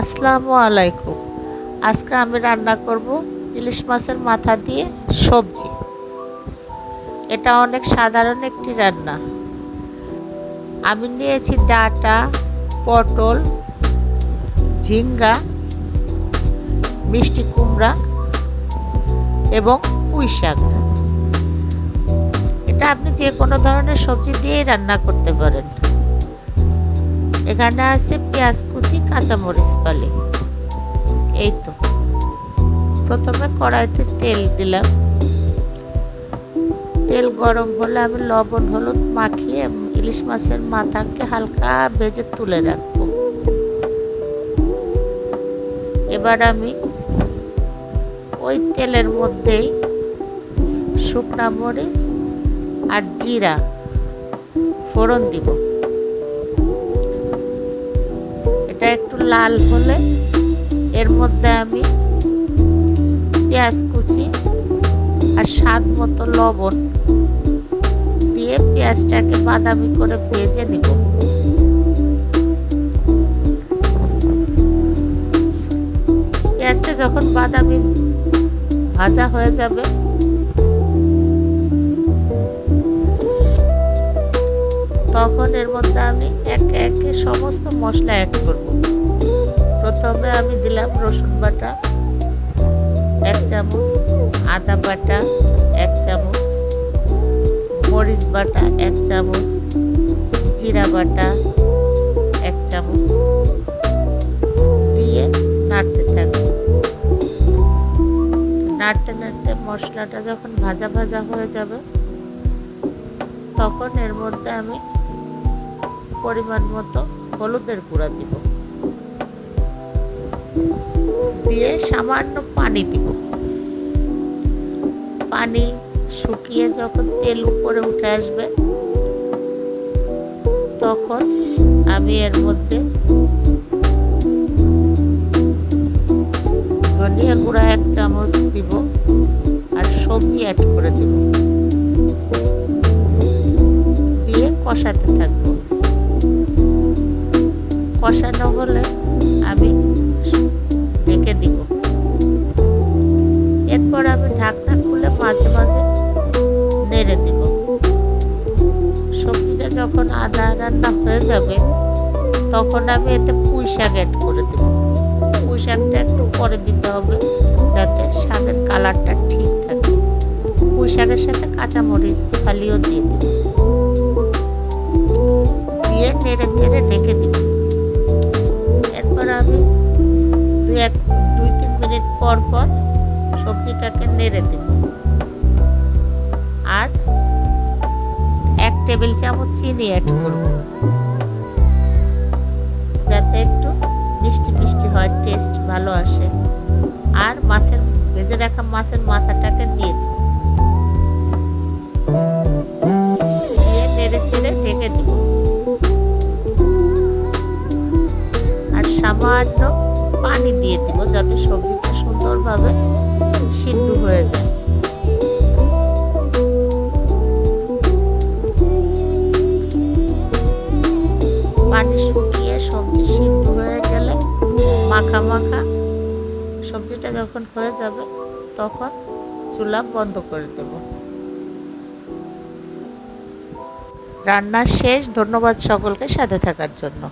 আসসালামু আলাইকুম। আজকে আমি রান্না করব ইলিশ মাছের মাথা দিয়ে সবজি। এটা অনেক সাধারণ একটি রান্না। আমি নিয়েছি ডাটা, পটল, ঝিঙ্গা, মিষ্টি কুমড়া এবং পুঁই শাক। এটা আপনি যে কোনো ধরনের সবজি দিয়েই রান্না করতে পারেন। এখানে আছে পেঁয়াজ কুচি, কাঁচামরিচ পালি এই তো। প্রথমে কড়াইতে তেল দিলাম। তেল গরম হলে আমি লবণ, হলুদ মাখিয়ে ইলিশ মাছের মাথাকে হালকা ভেজে তুলে রাখব। এবার আমি ওই তেলের মধ্যেই শুকনা মরিচ আর জিরা ফোড়ন দিব। লাল হলে এর মধ্যে আমি পেঁয়াজ কুচি আর স্বাদ মতো লবণ দিয়ে পেঁয়াজটাকে বাদামি করে ভেজে নিব। পেঁয়াজটা যখন বাদামি ভাজা হয়ে যাবে, তখন এর মধ্যে আমি একে একে সমস্ত মশলা অ্যাড করব। প্রথমে আমি দিলাম রসুন বাটা, এক চামচ আদা বাটা, এক চামচ মরিচ বাটা, এক চামচ জিরা বাটা, এক চামচ দিয়ে নাড়তে থাকব। নাড়তে নাড়তে মশলাটা যখন ভাজা ভাজা হয়ে যাবে, তখন এর মধ্যে আমি পরিমাণ মতো হলুদের গুঁড়া দিব। দিয়ে সামান্য পানি দিব। পানি শুকিয়ে যখন তেল উপরে উঠে আসবে, তখন আমি এর মধ্যে ধনিয়া গুঁড়া এক চামচ দিব আর সবজি অ্যাড করে দিব। দিয়ে কষাতে থাকব। কষানো হলে মাঝে মাঝে নেড়ে দিব। সবজিটা যখন আদা রান্না হয়ে যাবে, তখন আমি এতে পুঁই শাক অ্যাড করে দেব। পুঁই শাকটা একটু পরে দিতে হবে যাতে শাকের কালারটা ঠিক থাকে। পুঁই শাকের সাথে কাঁচামরিচ ফালিও দিয়ে দিব। দিয়ে নেড়ে চেড়ে ঢেকে দিব। এরপর আমি দুই এক, দুই তিন মিনিট পর পর সবজিটাকে নেড়ে দেব। টেবিল চামচ চিনি অ্যাড করব। যাতে একটু মিষ্টি মিষ্টি হয় টেস্ট ভালো আসে। আর মাছের, ভেজে রাখা মাছের মাথাটাকে দিয়ে দেব। দিয়ে নেড়ে ছেড়ে ঢেকে দিব। আর সামান্য পানি দিয়ে দিব যাতে সবজিটা সুন্দরভাবে সিদ্ধ হয়ে যায়। মাখা মাখা সবজিটা যখন হয়ে যাবে, তখন চুলা বন্ধ করে দেব। রান্না শেষ, ধন্যবাদ সকলকে সাথে থাকার জন্য।